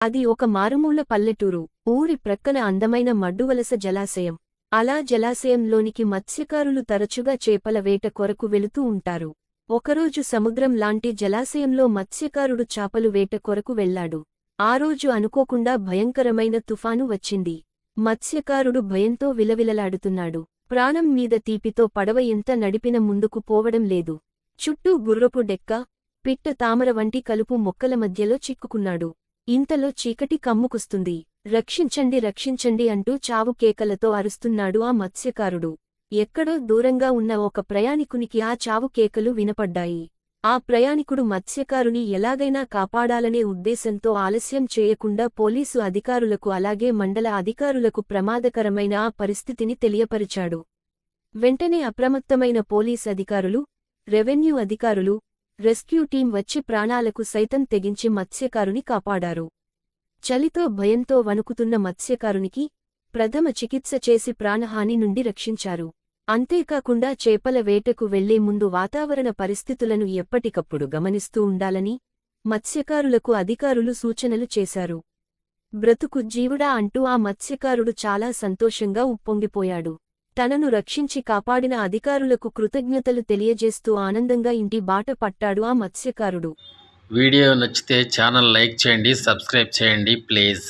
అది ఒక మారుమూల పల్లెటూరు ఊరి ప్రక్కన అందమైన మడ్డువలస జలాశయం. అలా జలాశయంలోనికి మత్స్యకారులు తరచుగా చేపల వేట కొరకు వెళుతూ ఉంటారు. ఒకరోజు సముద్రం లాంటి జలాశయంలో మత్స్యకారుడు చాపలు వేట కొరకు వెళ్ళాడు ఆ రోజు అనుకోకుండా భయంకరమైన తుఫాను వచ్చింది. మత్స్యకారుడు భయంతో విలవిలలాడుతున్నాడు. ప్రాణం మీద తీపితో పడవ ఎంత నడిపిన ముందుకు పోవడం లేదు. చుట్టూ గుర్రపు డెక్క పిట్ట తామర వంటి కలుపు మొక్కల మధ్యలో చిక్కుకున్నాడు. ఇంతలో చీకటి కమ్ముకుస్తుంది. రక్షించండి రక్షించండి అంటూ చావు కేకలతో అరుస్తున్నాడు ఆ మత్స్యకారుడు. ఎక్కడో దూరంగా ఉన్న ఒక ప్రయాణికునికి ఆ చావు కేకలు వినపడ్డాయి. ఆ ప్రయాణికుడు మత్స్యకారుని ఎలాగైనా కాపాడాలనే ఉద్దేశంతో ఆలస్యం చేయకుండా పోలీసు అధికారులకు అలాగే మండల అధికారులకు ప్రమాదకరమైన ఆ పరిస్థితిని తెలియపరిచాడు. వెంటనే అప్రమత్తమైన పోలీస్ అధికారులు రెవెన్యూ అధికారులు రెస్క్యూ టీం వచ్చి ప్రాణాలకు సైతం తెగించి మత్స్యకారుని కాపాడారు. చలితో భయంతో వణుకుతున్న మత్స్యకారునికి ప్రథమ చికిత్స చేసి ప్రాణహాని నుండి రక్షించారు. అంతేకాకుండా చేపల వేటకు వెళ్ళే ముందు వాతావరణ పరిస్థితులను ఎప్పటికప్పుడు గమనిస్తూ ఉండాలని మత్స్యకారులకు అధికారులు సూచనలు చేశారు. బ్రతుకు జీవుడా అంటూ ఆ మత్స్యకారుడు చాలా సంతోషంగా ఉప్పొంగిపోయాడు. తనను రక్షించి కాపాడిన అధికారులకు కృతజ్ఞతలు తెలియజేస్తూ ఆనందంగా ఇంటి బాట పట్టాడు ఆ మత్స్యకారుడు. వీడియో నచ్చితే ఛానల్ లైక్ చేయండి సబ్స్క్రైబ్ చేయండి ప్లీజ్.